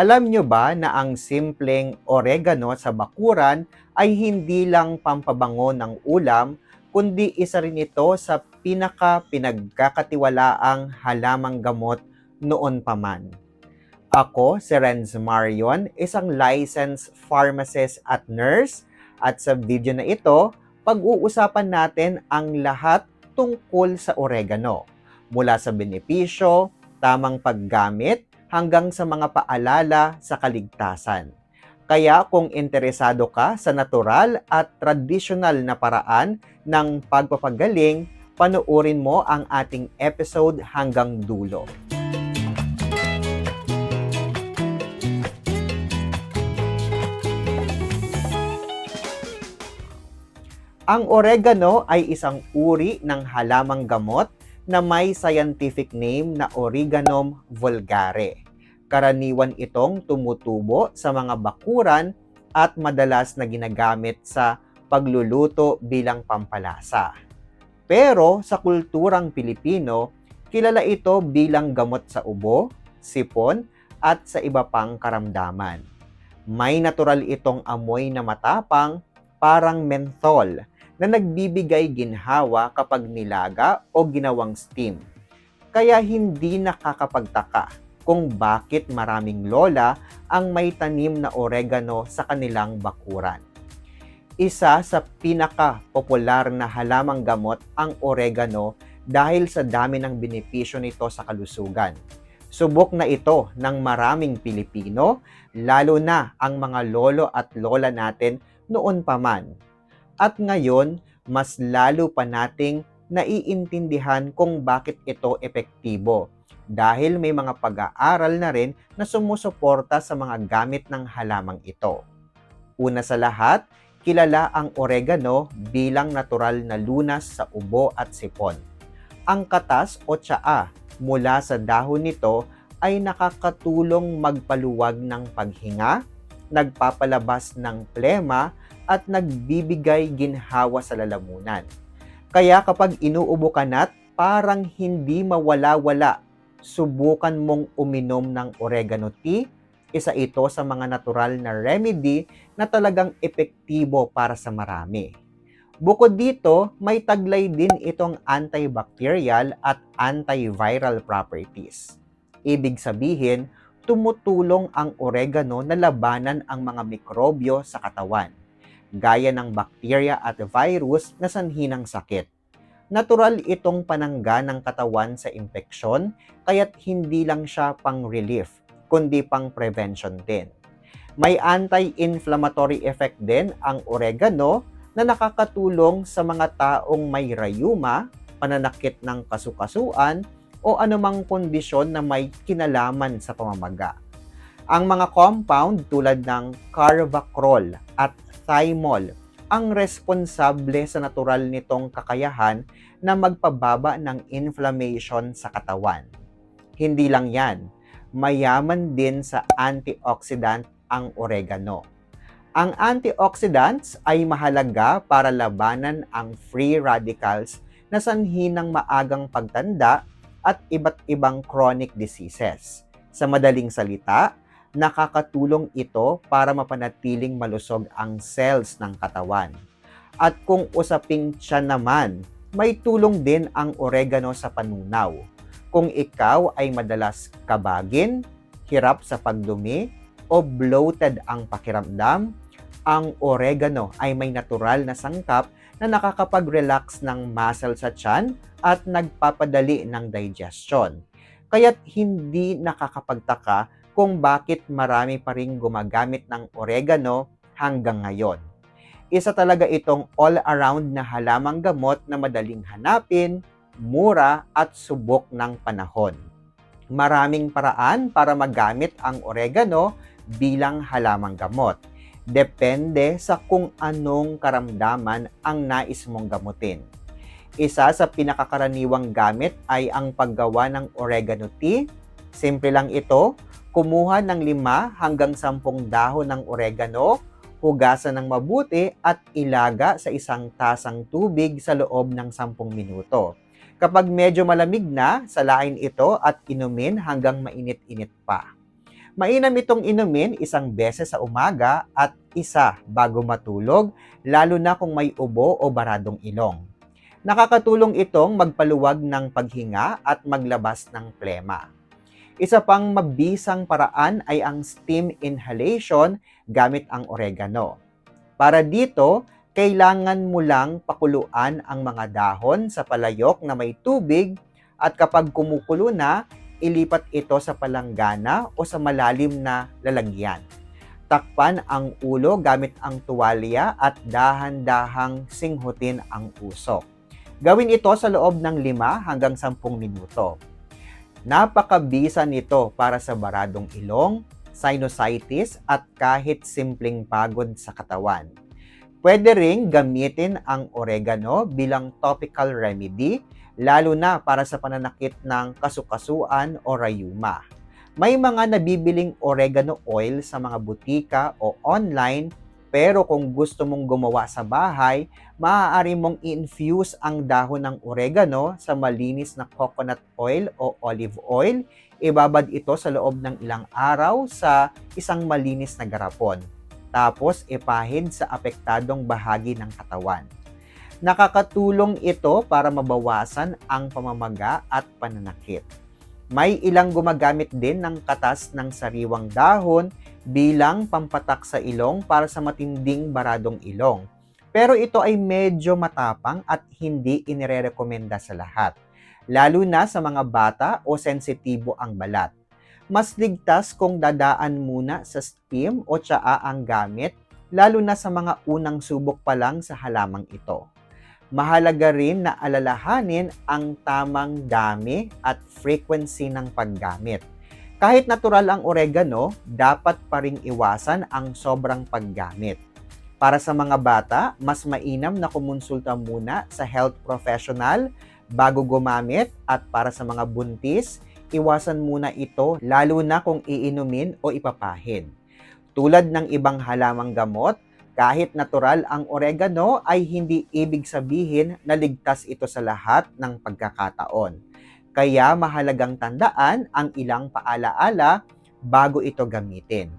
Alam nyo ba na ang simpleng oregano sa bakuran ay hindi lang pampabango ng ulam, kundi isa rin ito sa pinaka pinagkakatiwalaang halamang gamot noon pa man. Ako, si Renz Marion, isang licensed pharmacist at nurse at sa video na ito, pag-uusapan natin ang lahat tungkol sa oregano. Mula sa benepisyo, tamang paggamit, hanggang sa mga paalala sa kaligtasan. Kaya kung interesado ka sa natural at tradisyonal na paraan ng pagpapagaling, panoorin mo ang ating episode hanggang dulo. Ang oregano ay isang uri ng halamang gamot na may scientific name na Origanum vulgare. Karaniwan itong tumutubo sa mga bakuran at madalas na ginagamit sa pagluluto bilang pampalasa. Pero sa kulturang Pilipino, kilala ito bilang gamot sa ubo, sipon, at sa iba pang karamdaman. May natural itong amoy na matapang, parang menthol, na nagbibigay ginhawa kapag nilaga o ginawang steam. Kaya hindi nakakapagtaka kung bakit maraming lola ang may tanim na oregano sa kanilang bakuran. Isa sa pinaka-popular na halamang gamot ang oregano dahil sa dami ng benepisyo nito sa kalusugan. Subok na ito ng maraming Pilipino, lalo na ang mga lolo at lola natin noon pa man. At ngayon, mas lalo pa nating naiintindihan kung bakit ito epektibo dahil may mga pag-aaral na rin na sumusuporta sa mga gamit ng halamang ito. Una sa lahat, kilala ang oregano bilang natural na lunas sa ubo at sipon. Ang katas o tsaa mula sa dahon nito ay nakakatulong magpaluwag ng paghinga, nagpapalabas ng plema at nagbibigay ginhawa sa lalamunan. Kaya kapag inuubo ka na't parang hindi mawala-wala subukan mong uminom ng oregano tea. Isa ito sa mga natural na remedy na talagang epektibo para sa marami. Bukod dito, may taglay din itong antibacterial at antiviral properties. Ibig sabihin, tumutulong ang oregano na labanan ang mga mikrobyo sa katawan, gaya ng bakterya at virus na sanhi ng sakit natural itong panangga ng katawan sa impeksyon, kaya't hindi lang siya pang relief, kundi pang prevention din. May anti-inflammatory effect din ang oregano na nakakatulong sa mga taong may rayuma, pananakit ng kasukasuan, o anumang kondisyon na may kinalaman sa pamamaga. Ang mga compound tulad ng carvacrol at thymol ang responsable sa natural nitong kakayahan na magpababa ng inflammation sa katawan. Hindi lang yan, mayaman din sa antioxidant ang oregano. Ang antioxidants ay mahalaga para labanan ang free radicals na sanhi ng maagang pagtanda at iba't ibang chronic diseases. Sa madaling salita, nakakatulong ito para mapanatiling malusog ang cells ng katawan. At kung usaping tiyan naman, may tulong din ang oregano sa panunaw. Kung ikaw ay madalas kabagin, hirap sa pagdumi, o bloated ang pakiramdam, ang oregano ay may natural na sangkap na nakakapag-relax ng muscle sa tiyan at nagpapadali ng digestion. Kaya't hindi nakakapagtaka kung bakit marami pa rin gumagamit ng oregano hanggang ngayon. Isa talaga itong all-around na halamang gamot na madaling hanapin, mura at subok ng panahon. Maraming paraan para magamit ang oregano bilang halamang gamot. Depende sa kung anong karamdaman ang nais mong gamutin. Isa sa pinakakaraniwang gamit ay ang paggawa ng oregano tea. Simple lang ito, Kumuha ng lima hanggang sampung dahon ng oregano, hugasan ng mabuti at ilaga sa isang tasang tubig sa loob ng sampung minuto. Kapag medyo malamig na, salain ito at inumin hanggang mainit-init pa. Mainam itong inumin isang beses sa umaga at isa bago matulog, lalo na kung may ubo o baradong ilong. Nakakatulong itong magpaluwag ng paghinga at maglabas ng plema. Isa pang mabisang paraan ay ang steam inhalation gamit ang oregano. Para dito, kailangan mo lang pakuluan ang mga dahon sa palayok na may tubig at kapag kumukulo na, ilipat ito sa palanggana o sa malalim na lalagyan. Takpan ang ulo gamit ang tuwalya at dahan-dahang singhutin ang usok. Gawin ito sa loob ng 5 hanggang 10 minuto. Napakabisa nito para sa baradong ilong, sinusitis at kahit simpleng pagod sa katawan. Pwede ring gamitin ang oregano bilang topical remedy, lalo na para sa pananakit ng kasukasuan o rayuma. May mga nabibiling oregano oil sa mga butika o online pero kung gusto mong gumawa sa bahay, maaari mong i-infuse ang dahon ng oregano sa malinis na coconut oil o olive oil. Ibabad ito sa loob ng ilang araw sa isang malinis na garapon. Tapos ipahid sa apektadong bahagi ng katawan. Nakakatulong ito para mabawasan ang pamamaga at pananakit. May ilang gumagamit din ng katas ng sariwang dahon bilang pampatak sa ilong para sa matinding baradong ilong. Pero ito ay medyo matapang at hindi inirerekomenda sa lahat, lalo na sa mga bata o sensitibo ang balat. Mas ligtas kung dadaan muna sa steam o tsaa ang gamit, lalo na sa mga unang subok pa lang sa halamang ito mahalaga rin na alalahanin ang tamang dami at frequency ng paggamit. Kahit natural ang oregano, dapat pa ring iwasan ang sobrang paggamit. Para sa mga bata, mas mainam na kumonsulta muna sa health professional bago gumamit at para sa mga buntis, iwasan muna ito lalo na kung iinumin o ipapahid. Tulad ng ibang halamang gamot, kahit natural ang oregano ay hindi ibig sabihin na ligtas ito sa lahat ng pagkakataon. Kaya mahalagang tandaan ang ilang paalaala bago ito gamitin.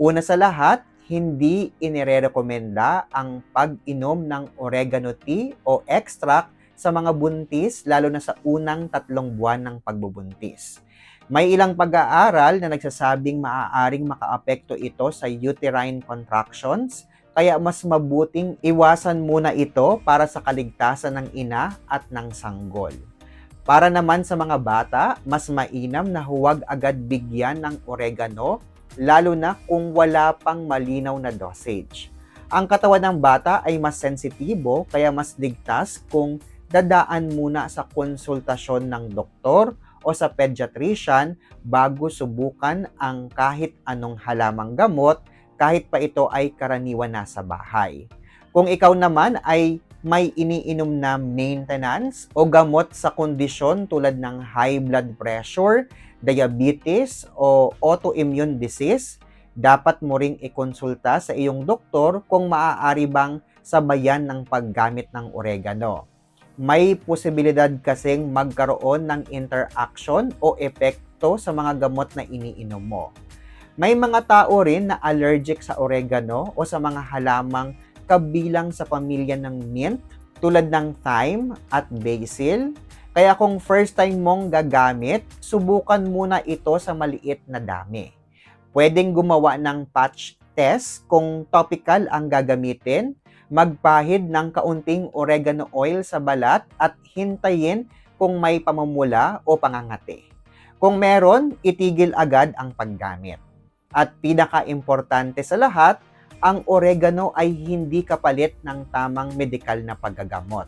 Una sa lahat, hindi inirerekomenda ang pag-inom ng oregano tea o extract sa mga buntis lalo na sa unang tatlong buwan ng pagbubuntis. May ilang pag-aaral na nagsasabing maaaring makaapekto ito sa uterine contractions kaya mas mabuting iwasan muna ito para sa kaligtasan ng ina at ng sanggol. Para naman sa mga bata, mas mainam na huwag agad bigyan ng oregano, lalo na kung wala pang malinaw na dosage. Ang katawan ng bata ay mas sensitibo kaya mas ligtas kung dadaan muna sa konsultasyon ng doktor o sa pediatrician bago subukan ang kahit anong halamang gamot kahit pa ito ay karaniwan na sa bahay. Kung ikaw naman ay may iniinom na maintenance o gamot sa kondisyon tulad ng high blood pressure, diabetes o autoimmune disease, dapat mo ring ikonsulta sa iyong doktor kung maaari bang sabayan ng paggamit ng oregano. May posibilidad kasing magkaroon ng interaction o epekto sa mga gamot na iniinom mo. May mga tao rin na allergic sa oregano o sa mga halamang kabilang sa pamilya ng mint tulad ng thyme at basil. Kaya kung first time mong gagamit, subukan muna ito sa maliit na dami. Pwedeng gumawa ng patch test kung topical ang gagamitin, magpahid ng kaunting oregano oil sa balat at hintayin kung may pamumula o pangangati. Kung meron, itigil agad ang paggamit. At pinaka-importante sa lahat, ang oregano ay hindi kapalit ng tamang medikal na paggagamot.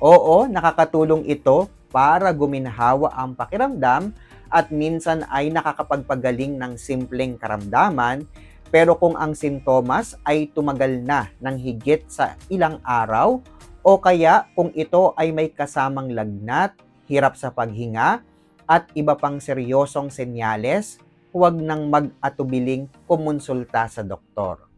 Oo, nakakatulong ito para guminhawa ang pakiramdam at minsan ay nakakapagpagaling ng simpleng karamdaman pero kung ang sintomas ay tumagal na ng higit sa ilang araw o kaya kung ito ay may kasamang lagnat, hirap sa paghinga at iba pang seryosong senyales, huwag nang mag-atubiling kumonsulta sa doktor.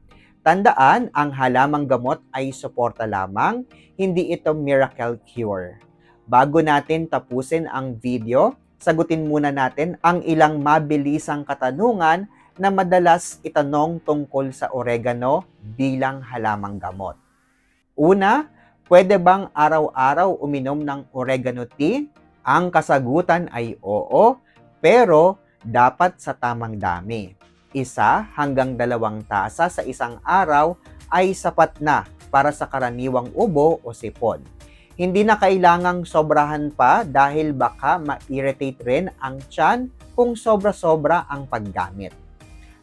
Tandaan, ang halamang gamot ay suporta lamang, hindi ito miracle cure. Bago natin tapusin ang video, sagutin muna natin ang ilang mabilisang katanungan na madalas itanong tungkol sa oregano bilang halamang gamot. Una, pwede bang araw-araw uminom ng oregano tea? Ang kasagutan ay oo, pero dapat sa tamang dami. Isa hanggang dalawang tasa sa isang araw ay sapat na para sa karaniwang ubo o sipon. Hindi na kailangang sobrahan pa dahil baka ma-irritate rin ang tiyan kung sobra-sobra ang paggamit.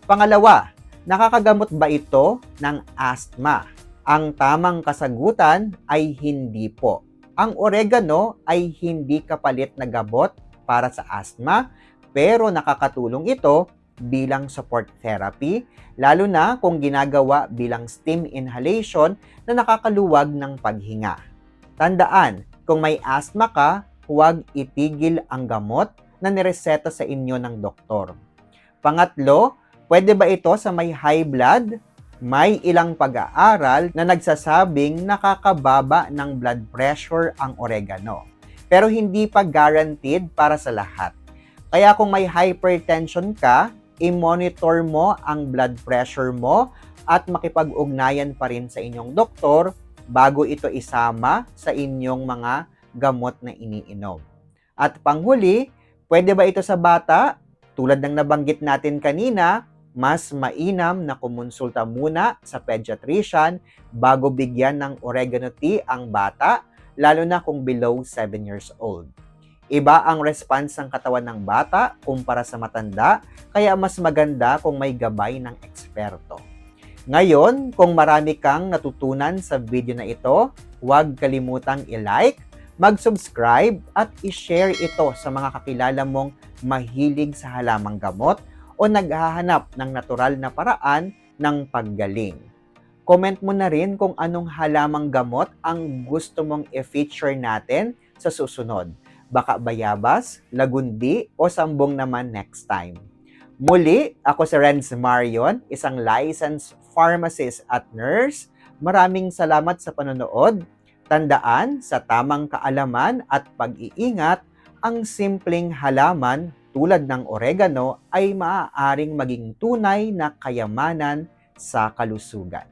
Pangalawa, nakakagamot ba ito ng asthma? Ang tamang kasagutan ay hindi po. Ang oregano ay hindi kapalit na gamot para sa asthma, pero nakakatulong ito bilang support therapy, lalo na kung ginagawa bilang steam inhalation na nakakaluwag ng paghinga. Tandaan, kung may asthma ka, huwag itigil ang gamot na nireseta sa inyo ng doktor. Pangatlo, pwede ba ito sa may high blood? May ilang pag-aaral na nagsasabing nakakababa ng blood pressure ang oregano. Pero hindi pa guaranteed para sa lahat. Kaya kung may hypertension ka, i-monitor mo ang blood pressure mo at makipag-ugnayan pa rin sa inyong doktor bago ito isama sa inyong mga gamot na iniinom. At panghuli, pwede ba ito sa bata? Tulad ng nabanggit natin kanina, mas mainam na kumonsulta muna sa pediatrician bago bigyan ng oregano tea ang bata, lalo na kung below 7 years old. Iba ang response ng katawan ng bata kumpara sa matanda, kaya mas maganda kung may gabay ng eksperto. Ngayon, kung marami kang natutunan sa video na ito, huwag kalimutang i-like, mag-subscribe at i-share ito sa mga kakilala mong mahilig sa halamang gamot o naghahanap ng natural na paraan ng paggaling. Comment mo na rin kung anong halamang gamot ang gusto mong i-feature natin sa susunod. Baka bayabas, lagundi o sambong naman next time. Muli, ako si Renz Marion, isang licensed pharmacist at nurse. Maraming salamat sa panonood. Tandaan, sa tamang kaalaman at pag-iingat, ang simpleng halaman tulad ng oregano ay maaaring maging tunay na kayamanan sa kalusugan.